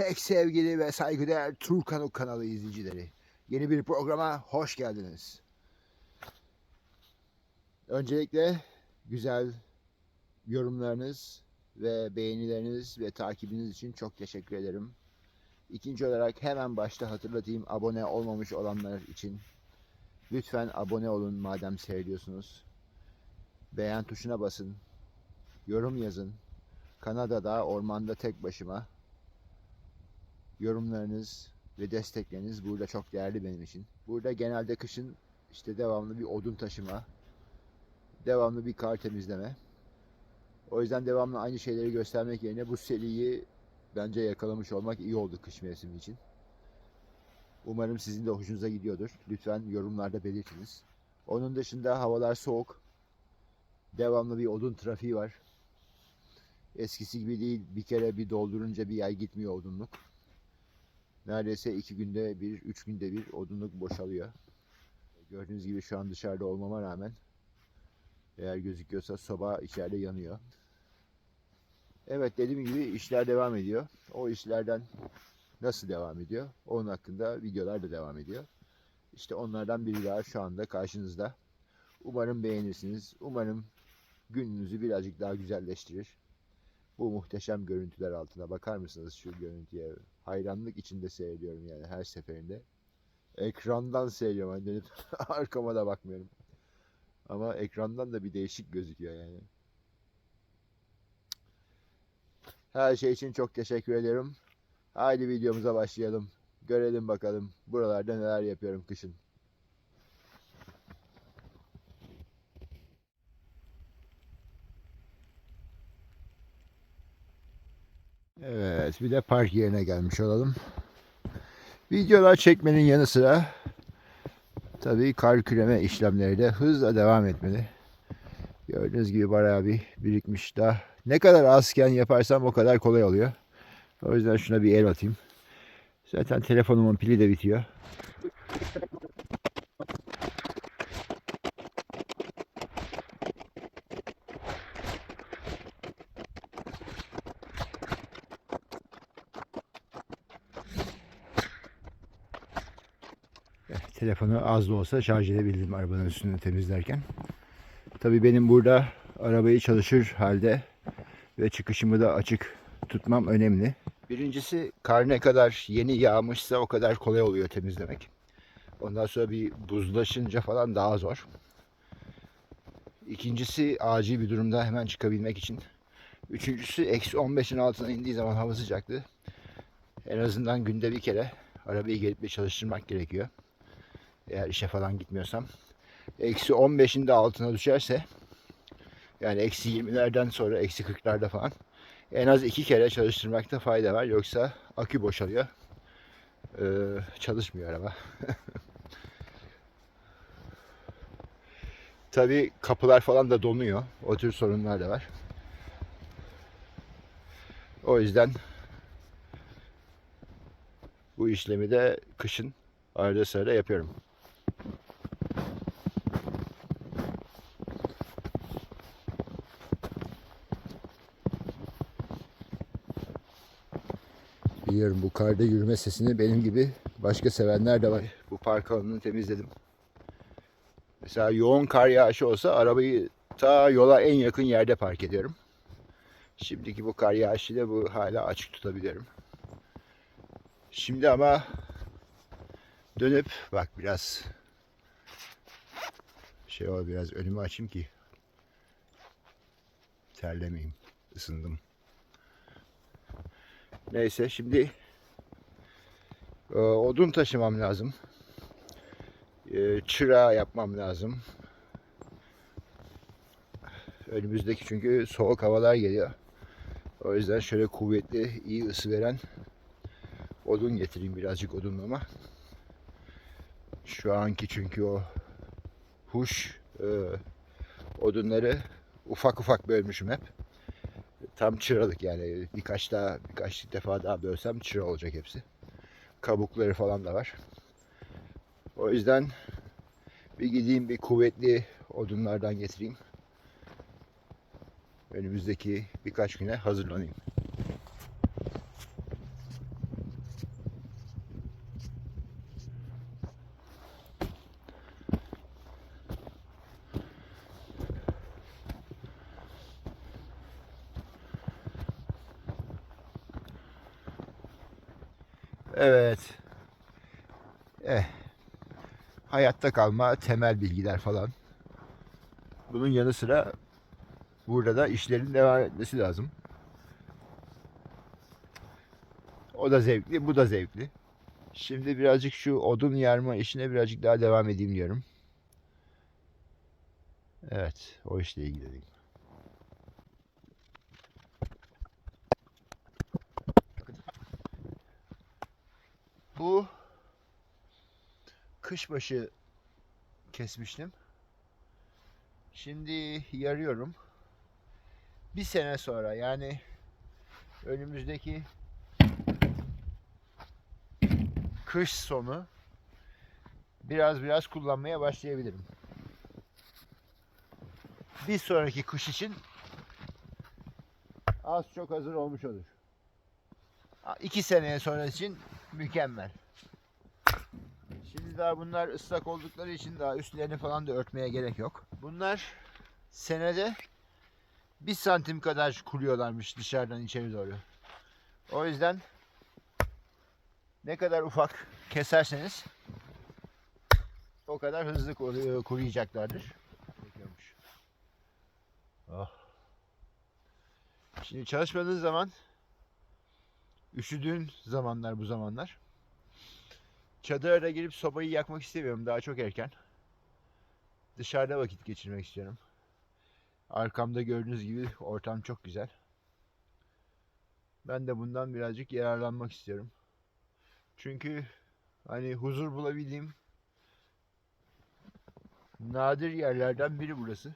Pek sevgili ve saygıdeğer Turkanuk kanalı izleyicileri. Yeni bir programa hoş geldiniz. Öncelikle güzel yorumlarınız ve beğenileriniz ve takibiniz için çok teşekkür ederim. İkinci olarak hemen başta hatırlatayım abone olmamış olanlar için. Lütfen abone olun madem seyrediyorsunuz. Beğen tuşuna basın. Yorum yazın. Kanada'da ormanda tek başıma yorumlarınız ve destekleriniz burada çok değerli benim için. Burada genelde kışın işte devamlı bir odun taşıma, devamlı bir kar temizleme. O yüzden devamlı aynı şeyleri göstermek yerine bu seriyi bence yakalamış olmak iyi oldu kış mevsimi için. Umarım sizin de hoşunuza gidiyordur. Lütfen yorumlarda belirtiniz. Onun dışında havalar soğuk. Devamlı bir odun trafiği var. Eskisi gibi değil. Bir kere bir doldurunca bir ay gitmiyor odunluk. Neredeyse iki günde bir, üç günde bir odunluk boşalıyor. Gördüğünüz gibi şu an dışarıda olmama rağmen eğer gözüküyorsa soba içeride yanıyor. Evet dediğim gibi işler devam ediyor. O işlerden nasıl devam ediyor? Onun hakkında videolar da devam ediyor. İşte onlardan biri daha şu anda karşınızda. Umarım beğenirsiniz. Umarım gününüzü birazcık daha güzelleştirir. Bu muhteşem görüntüler altına bakar mısınız şu görüntüye? Hayranlık içinde seyrediyorum yani her seferinde. Ekrandan seyrediyorum. Hani dönüp arkama da bakmıyorum. Ama ekrandan da bir değişik gözüküyor yani. Her şey için çok teşekkür ederim. Haydi videomuza başlayalım. Görelim bakalım buralarda neler yapıyorum kışın. Evet, bir de park yerine gelmiş olalım. Videolar çekmenin yanı sıra tabii kar küreme işlemleri de hızla devam etmeli. Gördüğünüz gibi bayağı bir birikmiş daha. Ne kadar azken yaparsam o kadar kolay oluyor. O yüzden şuna bir el atayım. Zaten telefonumun pili de bitiyor. Telefonu az da olsa şarj edebildim arabanın üstünü temizlerken. Tabii benim burada arabayı çalışır halde ve çıkışımı da açık tutmam önemli. Birincisi kar ne kadar yeni yağmışsa o kadar kolay oluyor temizlemek. Ondan sonra bir buzlaşınca falan daha zor. İkincisi acil bir durumda hemen çıkabilmek için. Üçüncüsü eksi 15'in altına indiği zaman hava sıcaklığı. En azından günde bir kere arabayı gelip bir çalıştırmak gerekiyor. Eğer işe falan gitmiyorsam. Eksi 15'in de altına düşerse yani eksi 20'lerden sonra eksi 40'larda falan en az iki kere çalıştırmakta fayda var. Yoksa akü boşalıyor. Ee, çalışmıyor araba. Tabi kapılar falan da donuyor. O tür sorunlar da var. O yüzden bu işlemi de kışın arada sırada yapıyorum. Biliyorum bu karda yürüme sesini benim gibi başka sevenler de var. Bu park alanını temizledim. Mesela yoğun kar yağışı olsa arabayı ta yola en yakın yerde park ediyorum. Şimdiki bu kar yağışıyla bu hala açık tutabiliyorum. Şimdi ama dönüp bak biraz şey ol biraz önümü açayım ki terlemeyeyim. Isındım. Neyse şimdi e, odun taşımam lazım. E, çıra yapmam lazım. Önümüzdeki çünkü soğuk havalar geliyor. O yüzden şöyle kuvvetli, iyi ısı veren odun getireyim birazcık odunlama. Şu anki çünkü o huş e, odunları ufak ufak bölmüşüm hep tam çıralık yani birkaç daha birkaç defa daha bölsem çıra olacak hepsi. Kabukları falan da var. O yüzden bir gideyim bir kuvvetli odunlardan getireyim. Önümüzdeki birkaç güne hazırlanayım. Evet. Eh. Hayatta kalma temel bilgiler falan. Bunun yanı sıra burada da işlerin devam etmesi lazım. O da zevkli, bu da zevkli. Şimdi birazcık şu odun yarma işine birazcık daha devam edeyim diyorum. Evet, o işle ilgileneyim. Bu kışbaşı kesmiştim. Şimdi yarıyorum. Bir sene sonra yani önümüzdeki kış sonu biraz biraz kullanmaya başlayabilirim. Bir sonraki kış için az çok hazır olmuş olur. İki seneye sonra için mükemmel. Daha bunlar ıslak oldukları için daha üstlerini falan da örtmeye gerek yok. Bunlar senede bir santim kadar kuruyorlarmış dışarıdan içeri doğru. O yüzden ne kadar ufak keserseniz o kadar hızlı kuru- kuruyacaklardır. Oh. Şimdi çalışmadığın zaman üşüdüğün zamanlar bu zamanlar. Çadıra girip sobayı yakmak istemiyorum. Daha çok erken. Dışarıda vakit geçirmek istiyorum. Arkamda gördüğünüz gibi ortam çok güzel. Ben de bundan birazcık yararlanmak istiyorum. Çünkü hani huzur bulabildiğim nadir yerlerden biri burası.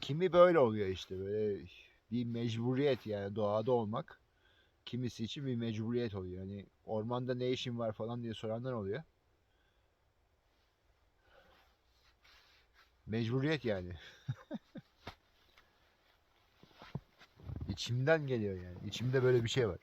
Kimi böyle oluyor işte böyle bir mecburiyet yani doğada olmak kimisi için bir mecburiyet oluyor. Yani ormanda ne işin var falan diye soranlar oluyor. Mecburiyet yani. İçimden geliyor yani. İçimde böyle bir şey var.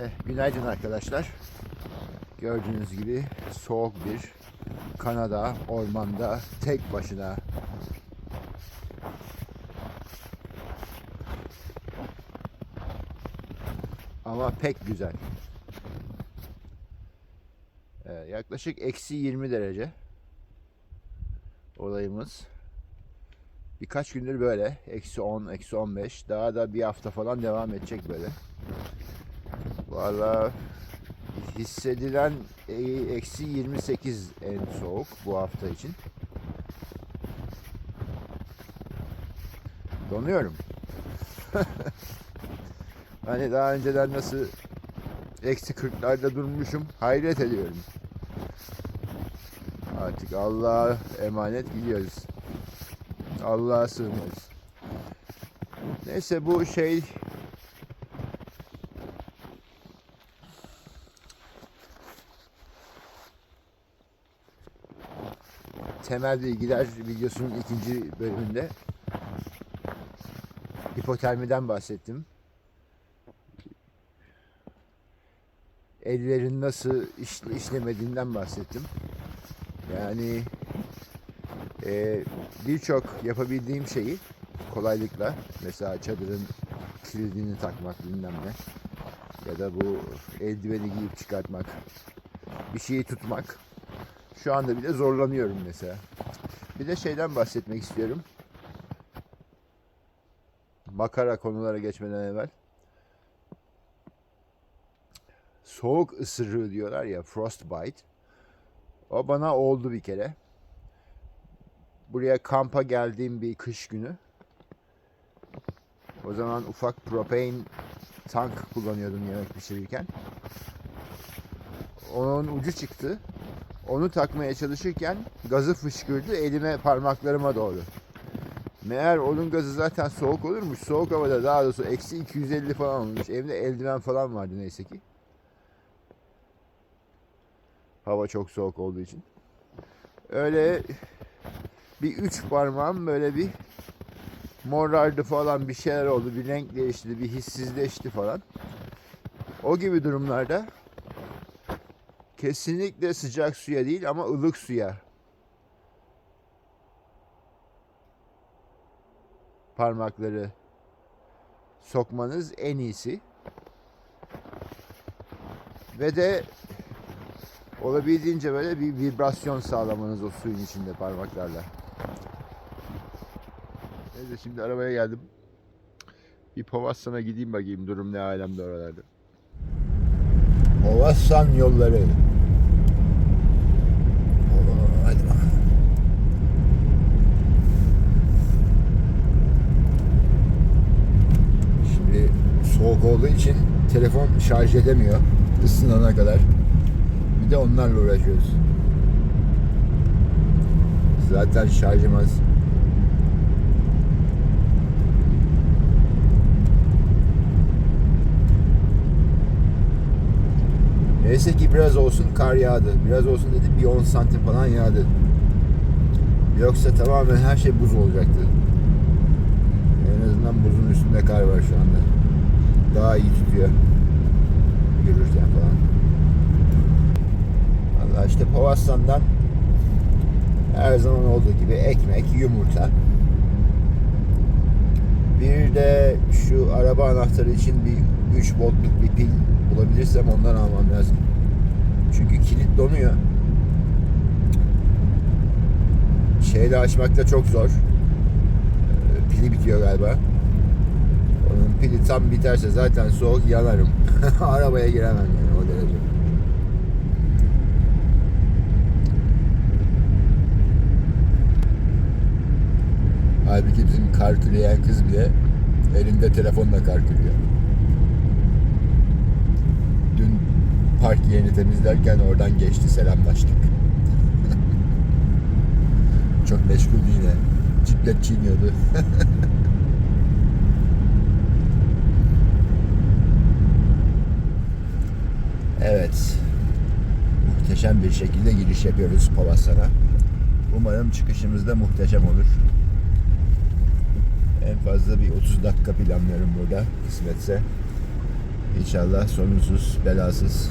Eh, günaydın arkadaşlar. Gördüğünüz gibi soğuk bir Kanada ormanda tek başına ama pek güzel. Ee, yaklaşık eksi 20 derece olayımız. Birkaç gündür böyle. Eksi 10, eksi 15. Daha da bir hafta falan devam edecek böyle. Valla hissedilen eksi 28 en soğuk bu hafta için. Donuyorum. hani daha önceden nasıl eksi 40'larda durmuşum hayret ediyorum. Artık Allah'a emanet gidiyoruz. Allah'a sığınıyoruz. Neyse bu şey temel bilgiler videosunun ikinci bölümünde hipotermiden bahsettim. Ellerin nasıl iş- işlemediğinden bahsettim. Yani e, birçok yapabildiğim şeyi kolaylıkla mesela çadırın kilidini takmak bilmem ne ya da bu eldiveni giyip çıkartmak bir şeyi tutmak şu anda bile zorlanıyorum mesela. Bir de şeyden bahsetmek istiyorum. Makara konulara geçmeden evvel. Soğuk ısırığı diyorlar ya frostbite. O bana oldu bir kere. Buraya kampa geldiğim bir kış günü. O zaman ufak propane tank kullanıyordum yemek pişirirken. Onun ucu çıktı. Onu takmaya çalışırken gazı fışkırdı elime parmaklarıma doğru. Meğer onun gazı zaten soğuk olurmuş. Soğuk havada daha doğrusu eksi 250 falan olmuş. Evde eldiven falan vardı neyse ki. Hava çok soğuk olduğu için. Öyle bir üç parmağım böyle bir morardı falan bir şeyler oldu. Bir renk değişti, bir hissizleşti falan. O gibi durumlarda kesinlikle sıcak suya değil ama ılık suya parmakları sokmanız en iyisi. Ve de olabildiğince böyle bir vibrasyon sağlamanız o suyun içinde parmaklarla. Neyse şimdi arabaya geldim. Bir Povassan'a gideyim bakayım durum ne alemde oralarda. Povassan yolları. Oo, Hadi. Şimdi soğuk olduğu için telefon şarj edemiyor ısınana kadar. Bir de onlarla uğraşıyoruz. Zaten şarjım az. Neyse ki biraz olsun kar yağdı. Biraz olsun dedim bir 10 santim falan yağdı. Yoksa tamamen her şey buz olacaktı. En azından buzun üstünde kar var şu anda. Daha iyi tutuyor. Yürürken falan. Valla işte Povassan'dan her zaman olduğu gibi ekmek, yumurta. Bir de şu araba anahtarı için bir 3 voltluk bir pil bulabilirsem ondan almam lazım. Çünkü kilit donuyor. Şeyle açmak da çok zor. Ee, Pili bitiyor galiba. Onun pili tam biterse zaten soğuk yanarım. Arabaya giremem yani o derece. Halbuki bizim kar küreyen kız bile elinde telefonla kar kürüyor. Dün park yerini temizlerken oradan geçti selamlaştık. Çok meşgul yine. Ciklet çiğniyordu. evet. Muhteşem bir şekilde giriş yapıyoruz Pavasar'a. Umarım çıkışımız da muhteşem olur. En fazla bir 30 dakika planlıyorum burada kısmetse. İnşallah sorunsuz, belasız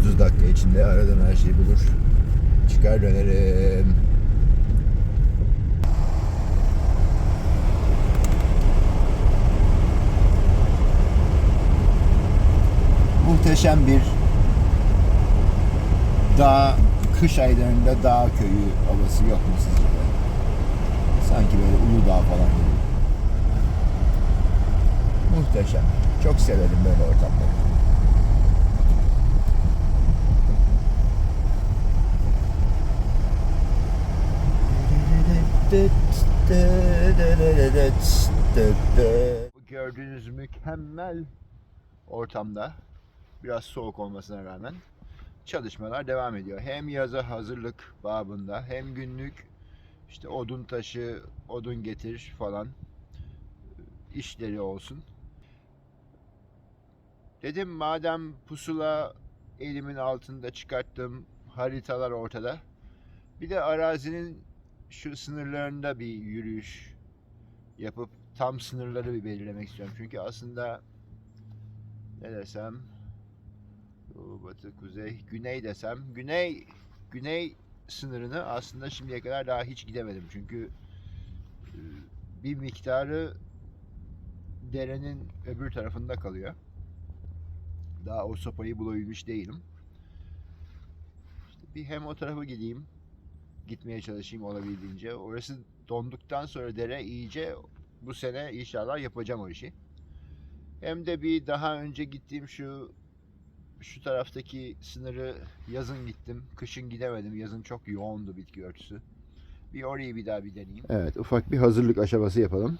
30 dakika içinde aradığım her şeyi bulur. Çıkar dönerim. Muhteşem bir dağ, kış aylarında dağ köyü havası yok mu sizce? Sanki böyle Uludağ falan gibi. Muhteşem. Çok severim böyle ortamları. Bu gördüğünüz mükemmel ortamda biraz soğuk olmasına rağmen çalışmalar devam ediyor. Hem yaza hazırlık babında hem günlük işte odun taşı, odun getir falan işleri olsun. Dedim madem pusula elimin altında çıkarttım, haritalar ortada. Bir de arazinin şu sınırlarında bir yürüyüş yapıp tam sınırları bir belirlemek istiyorum. Çünkü aslında ne desem doğu, batı, kuzey, güney desem güney güney sınırını aslında şimdiye kadar daha hiç gidemedim. Çünkü e, bir miktarı derenin öbür tarafında kalıyor. Daha o sopayı bulabilmiş değilim. İşte bir hem o tarafa gideyim gitmeye çalışayım olabildiğince. Orası donduktan sonra dere iyice bu sene inşallah yapacağım o işi. Hem de bir daha önce gittiğim şu şu taraftaki sınırı yazın gittim. Kışın gidemedim. Yazın çok yoğundu bitki örtüsü. Bir orayı bir daha bir deneyeyim. Evet ufak bir hazırlık aşaması yapalım.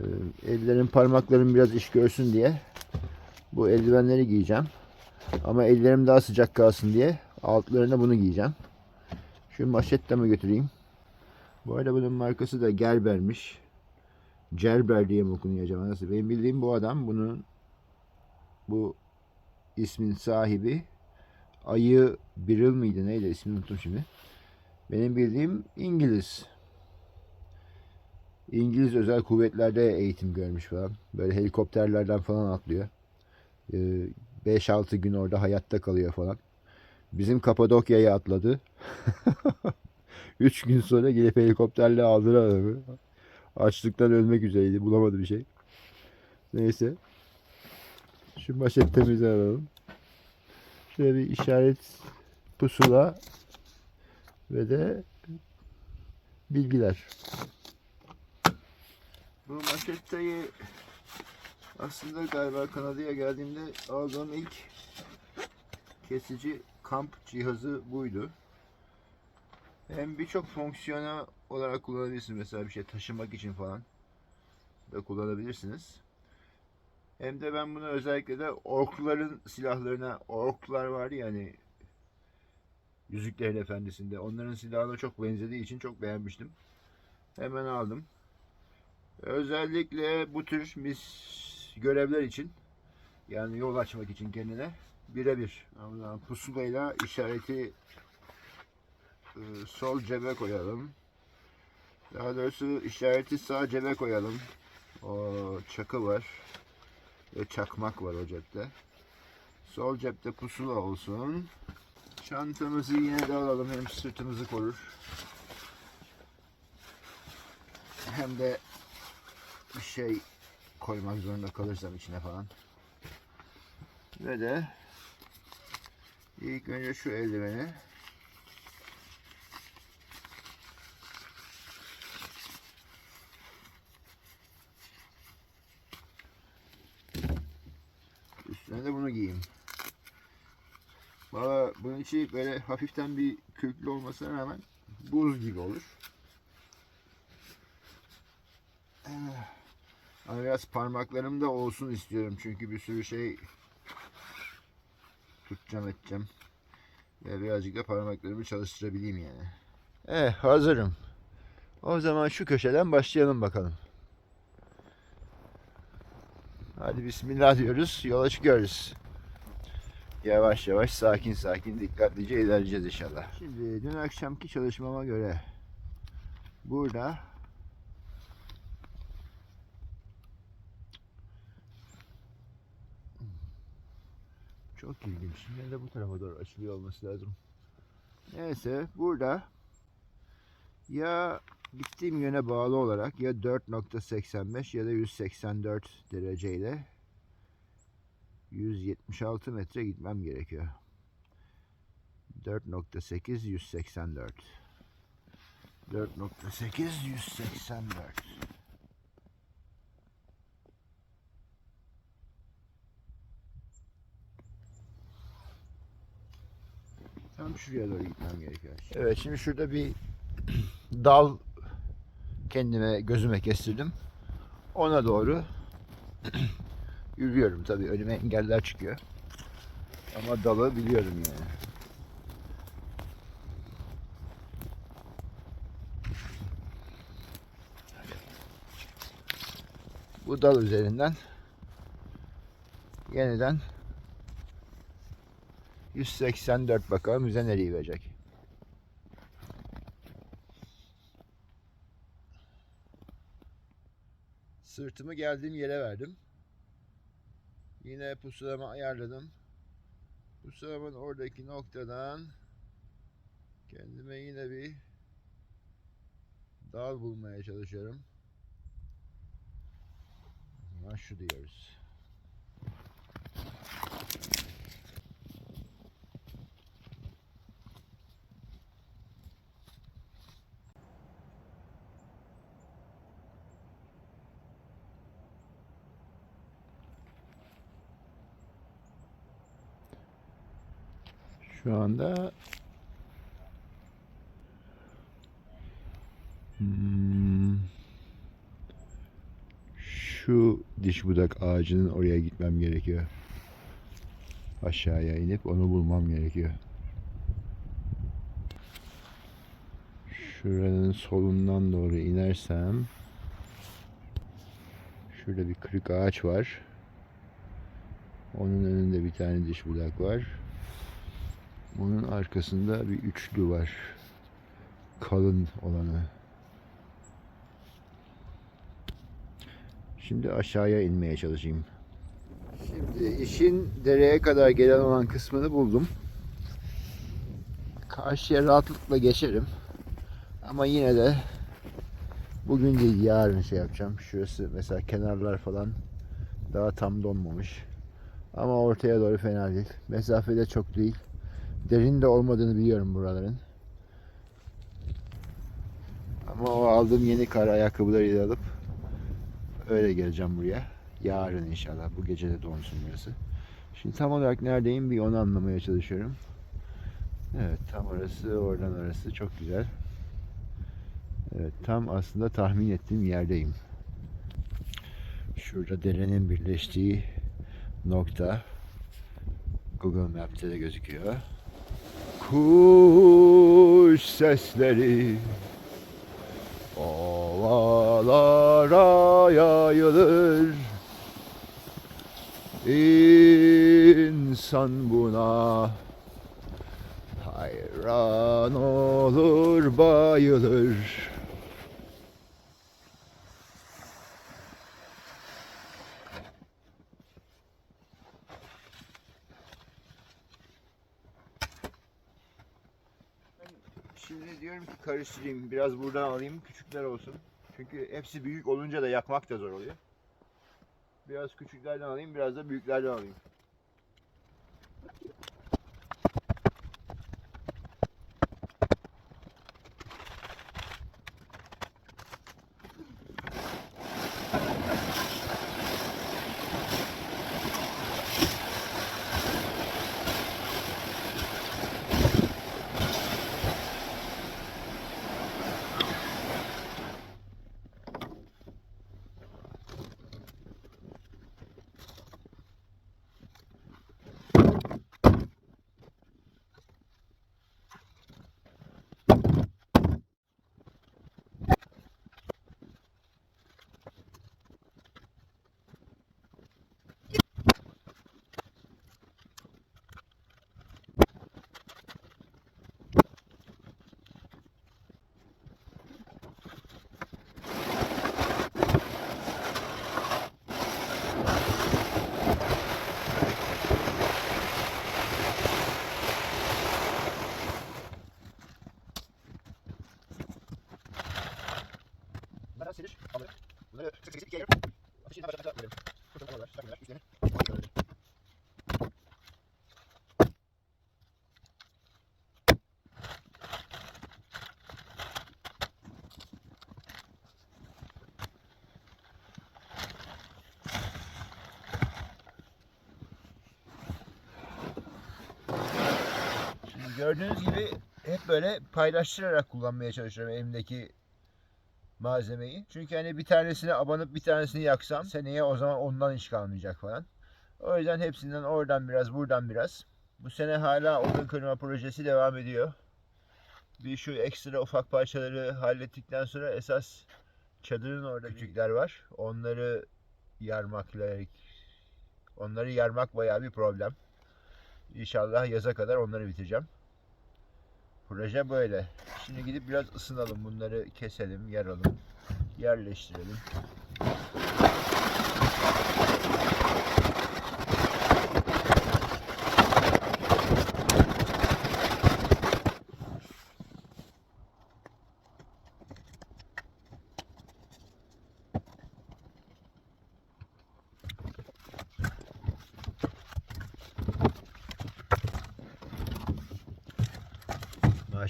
Ee, ellerim parmaklarım biraz iş görsün diye bu eldivenleri giyeceğim. Ama ellerim daha sıcak kalsın diye altlarına bunu giyeceğim. Şu maşettamı götüreyim. Bu arada bunun markası da Gerber'miş. Gerber diye mi okunuyor acaba nasıl? Benim bildiğim bu adam bunun bu ismin sahibi Ayı Biril miydi neydi ismini unuttum şimdi. Benim bildiğim İngiliz. İngiliz özel kuvvetlerde eğitim görmüş falan. Böyle helikopterlerden falan atlıyor. Ee, 5-6 gün orada hayatta kalıyor falan. Bizim Kapadokya'ya atladı. 3 gün sonra gelip helikopterle aldılar adamı. Açlıktan ölmek üzereydi. Bulamadı bir şey. Neyse. Şu maşetimizi alalım. Şöyle bir işaret pusula ve de bilgiler. Bu maşetteyi aslında galiba Kanada'ya geldiğimde aldığım ilk kesici kamp cihazı buydu. Hem birçok fonksiyona olarak kullanabilirsiniz. Mesela bir şey taşımak için falan da kullanabilirsiniz. Hem de ben bunu özellikle de orkların silahlarına, orklar var ya hani Yüzüklerin Efendisi'nde. Onların silahına çok benzediği için çok beğenmiştim. Hemen aldım. Özellikle bu tür mis görevler için yani yol açmak için kendine birebir. Pusulayla işareti e, sol cebe koyalım. Daha doğrusu işareti sağ cebe koyalım. O çakı var. Ve çakmak var o cepte. Sol cepte pusula olsun. Çantamızı yine de alalım. Hem sırtımızı korur. Hem de bir şey koymak zorunda kalırsam içine falan. Ve de ilk önce şu eldiveni üstüne de bunu giyeyim. Valla bunun içi böyle hafiften bir köklü olmasına rağmen buz gibi olur. Ama biraz parmaklarımda olsun istiyorum çünkü bir sürü şey tutacağım edeceğim. Ve birazcık da parmaklarımı çalıştırabileyim yani. Evet hazırım. O zaman şu köşeden başlayalım bakalım. Hadi bismillah diyoruz. Yola çıkıyoruz. Yavaş yavaş sakin sakin dikkatlice ilerleyeceğiz inşallah. Şimdi dün akşamki çalışmama göre burada Çok ilginç. Yine de bu tarafa doğru açılıyor olması lazım. Neyse burada ya gittiğim yöne bağlı olarak ya 4.85 ya da 184 dereceyle 176 metre gitmem gerekiyor. 4.8 184 4.8 184 Tam şuraya doğru gitmem gerekiyor. Evet şimdi şurada bir dal kendime gözüme kestirdim. Ona doğru yürüyorum tabii önüme engeller çıkıyor. Ama dalı biliyorum yani. Bu dal üzerinden yeniden 184 bakalım bize nereyi verecek. Sırtımı geldiğim yere verdim. Yine pusulamı ayarladım. Pusulamın oradaki noktadan kendime yine bir dal bulmaya çalışıyorum. Şu diyoruz. Şu anda Hmm. şu diş budak ağacının oraya gitmem gerekiyor. Aşağıya inip onu bulmam gerekiyor. Şuranın solundan doğru inersem şurada bir kırık ağaç var. Onun önünde bir tane diş budak var. Bunun arkasında bir üçlü var. Kalın olanı. Şimdi aşağıya inmeye çalışayım. Şimdi işin dereye kadar gelen olan kısmını buldum. Karşıya rahatlıkla geçerim. Ama yine de bugün değil yarın şey yapacağım. Şurası mesela kenarlar falan daha tam donmamış. Ama ortaya doğru fena değil. Mesafede çok değil. Derin de olmadığını biliyorum buraların. Ama o aldığım yeni kar ayakkabılarıyla alıp öyle geleceğim buraya. Yarın inşallah. Bu gece de donsun burası. Şimdi tam olarak neredeyim bir onu anlamaya çalışıyorum. Evet tam orası oradan orası çok güzel. Evet tam aslında tahmin ettiğim yerdeyim. Şurada derenin birleştiği nokta Google Map'te de gözüküyor. Kuş sesleri ovalara yayılır. İnsan buna hayran olur bayılır. Şimdi diyorum ki karıştırayım. Biraz buradan alayım. Küçükler olsun. Çünkü hepsi büyük olunca da yakmak da zor oluyor. Biraz küçüklerden alayım. Biraz da büyüklerden alayım. Gördüğünüz gibi hep böyle paylaştırarak kullanmaya çalışıyorum elimdeki malzemeyi. Çünkü hani bir tanesine abanıp bir tanesini yaksam seneye o zaman ondan iş kalmayacak falan. O yüzden hepsinden oradan biraz buradan biraz. Bu sene hala odun kırma projesi devam ediyor. Bir şu ekstra ufak parçaları hallettikten sonra esas çadırın orada küçükler var. Onları yarmakla onları yarmak bayağı bir problem. İnşallah yaza kadar onları bitireceğim. Proje böyle. Şimdi gidip biraz ısınalım. Bunları keselim, yaralım, yerleştirelim.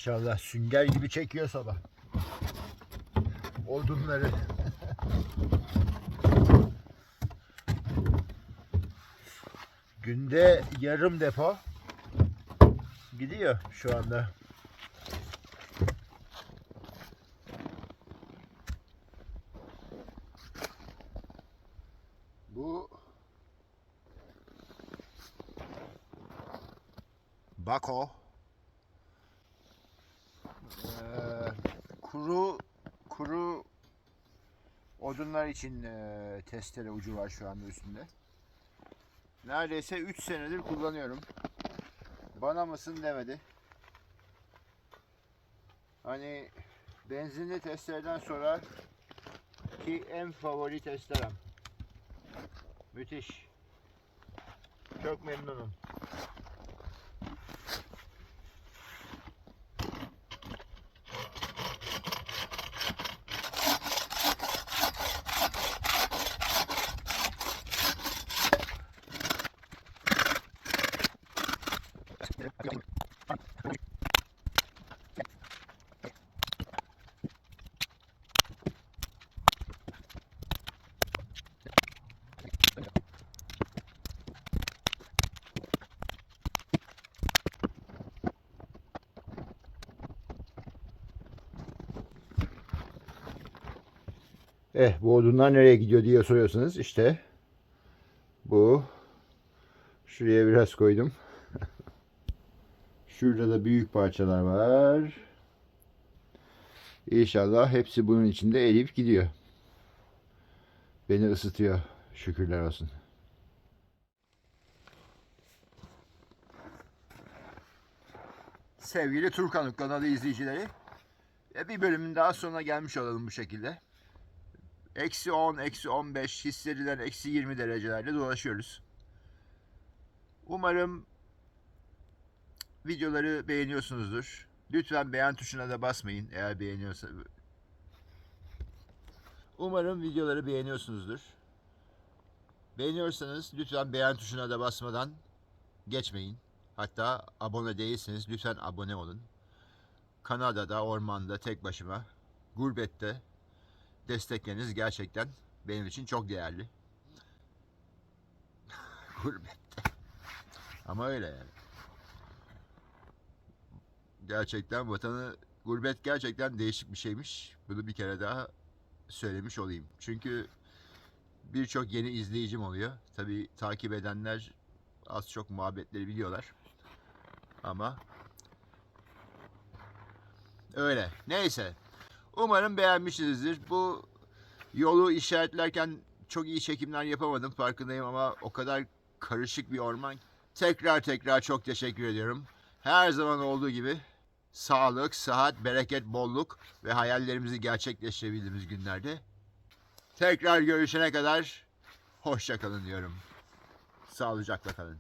Maşallah sünger gibi çekiyor sabah. Odunları. Günde yarım depo gidiyor şu anda. Bu Bako odunlar için e, testere ucu var şu anda üstünde. Neredeyse 3 senedir kullanıyorum. Bana mısın demedi. Hani benzinli testereden sonra ki en favori testerem. Müthiş. Çok memnunum. Eh bu odunlar nereye gidiyor diye soruyorsunuz. İşte bu. Şuraya biraz koydum. Şurada da büyük parçalar var. İnşallah hepsi bunun içinde eriyip gidiyor. Beni ısıtıyor. Şükürler olsun. Sevgili Turkanlık kanalı izleyicileri. e, Bir bölümün daha sonuna gelmiş olalım bu şekilde. Eksi 10, eksi 15, hissedilen eksi 20 derecelerde dolaşıyoruz. Umarım videoları beğeniyorsunuzdur. Lütfen beğen tuşuna da basmayın eğer beğeniyorsa. Umarım videoları beğeniyorsunuzdur. Beğeniyorsanız lütfen beğen tuşuna da basmadan geçmeyin. Hatta abone değilseniz lütfen abone olun. Kanada'da, ormanda, tek başıma, gurbette destekleriniz gerçekten benim için çok değerli. Gurbette. Ama öyle yani. Gerçekten vatanı gurbet gerçekten değişik bir şeymiş. Bunu bir kere daha söylemiş olayım. Çünkü birçok yeni izleyicim oluyor. Tabii takip edenler az çok muhabbetleri biliyorlar. Ama öyle. Neyse. Umarım beğenmişsinizdir. Bu yolu işaretlerken çok iyi çekimler yapamadım farkındayım ama o kadar karışık bir orman. Tekrar tekrar çok teşekkür ediyorum. Her zaman olduğu gibi sağlık, sıhhat, bereket, bolluk ve hayallerimizi gerçekleştirebildiğimiz günlerde tekrar görüşene kadar hoşça kalın diyorum. Sağlıcakla kalın.